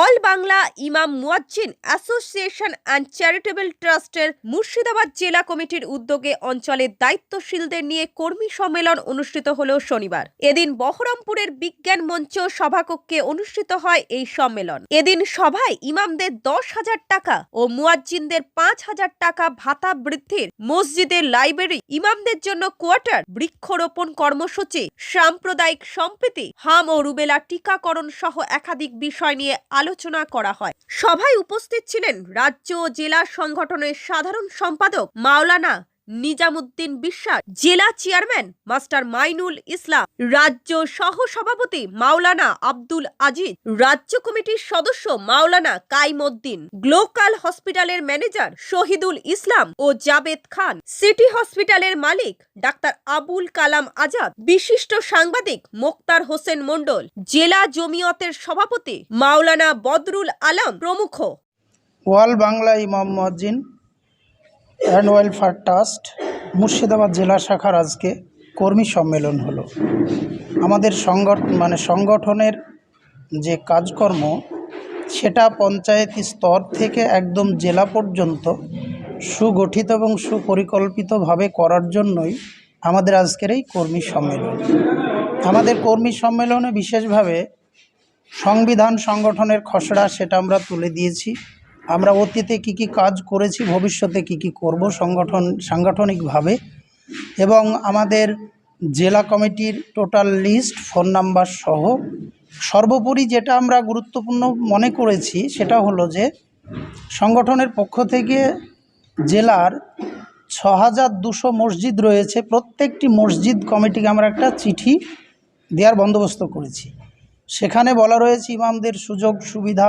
All Bangla ইমাম মুয়াজ্জিন association and charitable ট্রাস্টের মুর্শিদাবাদ জেলা কমিটির উদ্যোগে অঞ্চলের দায়িত্বশীলদের নিয়ে কর্মী সম্মেলন অনুষ্ঠিত হল শনিবার। এদিন বহরমপুরের বিজ্ঞান মঞ্চ সভাকক্ষে অনুষ্ঠিত হয় এই সম্মেলন। এদিন সভায় ইমামদের দশ হাজার টাকা ও মুয়াজ্জিনদের পাঁচ হাজার টাকা ভাতা বৃদ্ধির মসজিদের লাইব্রেরি, ইমামদের জন্য কোয়ার্টার, বৃক্ষরোপণ কর্মসূচি, সাম্প্রদায়িক সম্প্রীতি, হাম ও রুবেলা টিকাকরণ সহ একাধিক বিষয় নিয়ে আলোচনা করা হয়। সভায় উপস্থিত ছিলেন রাজ্য ও জেলা সংগঠনের সাধারণ সম্পাদক মাওলানা নিজামুদ্দিন বিশ্বাস, জেলা চেয়ারম্যান মাস্টার মাইনুল ইসলাম, রাজ্য সহ সভাপতি মাওলানা আব্দুল আজিজ, রাজ্য কমিটির সদস্য মাওলানা কাইমউদ্দিন গ্লোকাল হসপিটালের ম্যানেজার শহীদুল ইসলাম ও জাবেদ খান, সিটি হসপিটালের মালিক ডাক্তার আবুল কালাম আজাদ, বিশিষ্ট সাংবাদিক মোক্তার হোসেন মণ্ডল, জেলা জমিয়তের সভাপতি মাওলানা বদরুল আলম প্রমুখ। ওয়াল বাংলা ইমাম মজ্জিন অ্যান্ড ওয়েলফেয়ার ট্রাস্ট মুর্শিদাবাদ জেলা শাখার আজকে কর্মী সম্মেলন হলো। আমাদের সংগঠন মানে সংগঠনের যে কাজকর্ম, সেটা পঞ্চায়েত স্তর থেকে একদম জেলা পর্যন্ত সুগঠিত এবং সুপরিকল্পিতভাবে করার জন্যই আমাদের আজকের এই কর্মী সম্মেলন। আমাদের কর্মী সম্মেলনে বিশেষভাবে সংবিধান সংগঠনের খসড়া সেটা আমরা তুলে দিয়েছি। আমরা অতীতে কি কি কাজ করেছি, ভবিষ্যতে কি কি করব সংগঠন, সাংগঠনিকভাবে এবং আমাদের জেলা কমিটির টোটাল লিস্ট, ফোন নাম্বার সহ সর্বোপরি যেটা আমরা গুরুত্বপূর্ণ মনে করেছি সেটা হলো যে সংগঠনের পক্ষ থেকে জেলার ছ হাজার দুশো মসজিদ রয়েছে, প্রত্যেকটি মসজিদ কমিটিকে আমরা একটা চিঠি দেওয়ার বন্দোবস্ত করেছি। সেখানে বলা রয়েছে, ইমামদের সুযোগ, সুবিধা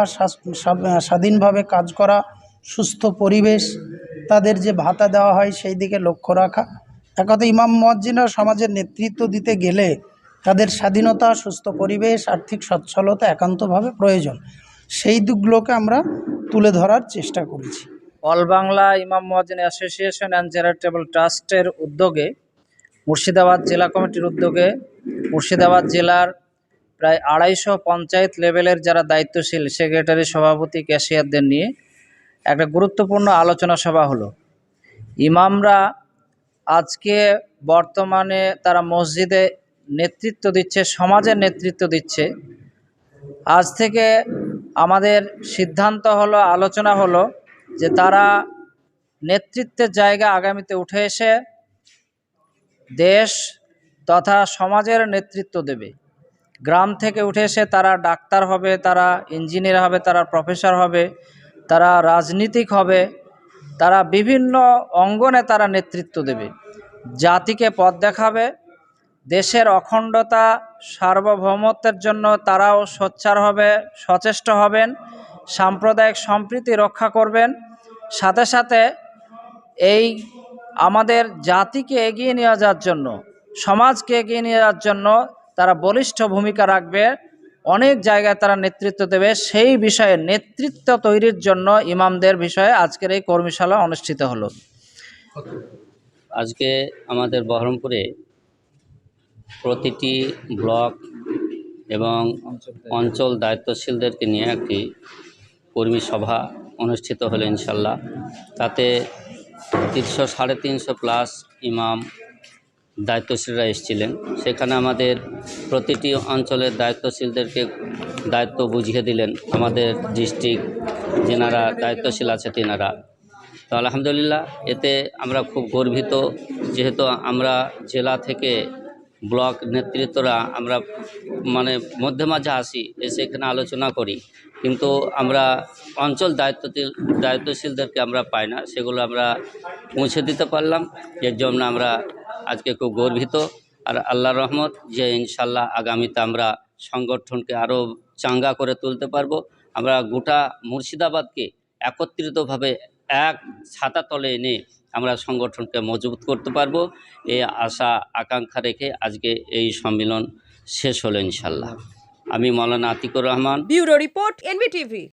স্বাধীনভাবে কাজ করা, সুস্থ পরিবেশ, তাদের যে ভাতা দেওয়া হয় সেই দিকে লক্ষ্য রাখা। এক কথা ইমাম মজ্জিনা সমাজের নেতৃত্ব দিতে গেলে তাদের স্বাধীনতা, সুস্থ পরিবেশ, আর্থিক সচ্ছলতা একান্তভাবে প্রয়োজন। সেই দিকগুলোকে আমরা তুলে ধরার চেষ্টা করেছি। All Bangla Imam মহাজিন association and charitable ট্রাস্টের উদ্যোগে মুর্শিদাবাদ জেলা কমিটির উদ্যোগে মুর্শিদাবাদ জেলার প্রায় আড়াইশো পঞ্চায়েত লেভেলের যারা দায়িত্বশীল, সেক্রেটারি, সভাপতি, ক্যাশিয়ারদের নিয়ে একটা গুরুত্বপূর্ণ আলোচনা সভা হলো। ইমামরা আজকে বর্তমানে তারা মসজিদে নেতৃত্ব দিচ্ছে, সমাজের নেতৃত্ব দিচ্ছে। আজ থেকে আমাদের সিদ্ধান্ত হলো, আলোচনা হলো যে তারা নেতৃত্বের জায়গা আগামীতে উঠে এসে দেশ তথা সমাজের নেতৃত্ব দেবে। গ্রাম থেকে উঠে এসে তারা ডাক্তার হবে, তারা ইঞ্জিনিয়ার হবে, তারা প্রফেসর হবে, তারা রাজনীতিক হবে, তারা বিভিন্ন অঙ্গনে তারা নেতৃত্ব দেবে। জাতিকে পথ দেখাবে, দেশের অখণ্ডতা, সার্বভৌমত্বের জন্য তারাও সোচ্চার হবে, সচেষ্ট হবেন, সাম্প্রদায়িক সম্প্রীতি রক্ষা করবেন। সাথে সাথে এই আমাদের জাতিকে এগিয়ে নিয়ে যাওয়ার জন্য, সমাজকে এগিয়ে নিয়ে যাওয়ার জন্য তারা বলিষ্ঠ ভূমিকা রাখবে, অনেক জায়গায় তারা নেতৃত্ব দেবে, সেই বিষয়ে নেতৃত্ব তৈরির জন্য ইমামদের বিষয়ে আজকের এই কর্মশালা অনুষ্ঠিত হলো। আজকে আমাদের বহরমপুরে প্রতিটি ব্লক এবং অঞ্চল দায়িত্বশীলদেরকে নিয়ে একটি কর্মী সভা অনুষ্ঠিত হলো ইনশাল্লাহ। তাতে তিনশো সাড়ে তিনশো প্লাস ইমাম দায়িত্বশীলরা এসেছিলেন। সেখানে আমাদের প্রতিটি অঞ্চলের দায়িত্বশীলদেরকে দায়িত্ব বুঝিয়ে দিলেন। আমাদের ডিস্ট্রিক্ট যেনারা দায়িত্বশীল আছে তেনারা। তো আলহামদুলিল্লাহ, এতে আমরা খুব গর্বিত। যেহেতু আমরা জেলা থেকে ব্লক নেতৃত্বরা আমরা মানে মধ্যে মাঝে আসি, এসে এখানে আলোচনা করি। কিন্তু আমরা অঞ্চল দায়িত্বশীল দায়িত্বশীলদেরকে আমরা পাই না। সেগুলো আমরা পৌঁছে দিতে পারলাম। এর জন্য আমরা আজকে খুব গর্বিত। আর আল্লাহ রহমত যে ইনশাল্লাহ আগামীতে আমরা সংগঠনকে আরও চাঙ্গা করে তুলতে পারব। আমরা গোটা মুর্শিদাবাদকে একত্রিতভাবে এক ছাতা তলে এনে আমরা সংগঠনকে মজবুত করতে পারব। এই আশা, আকাঙ্ক্ষা রেখে আজকে এই সম্মেলন শেষ হলো ইনশাল্লাহ। আমি Maulana Atikur Rahman. Bureau report NBTV.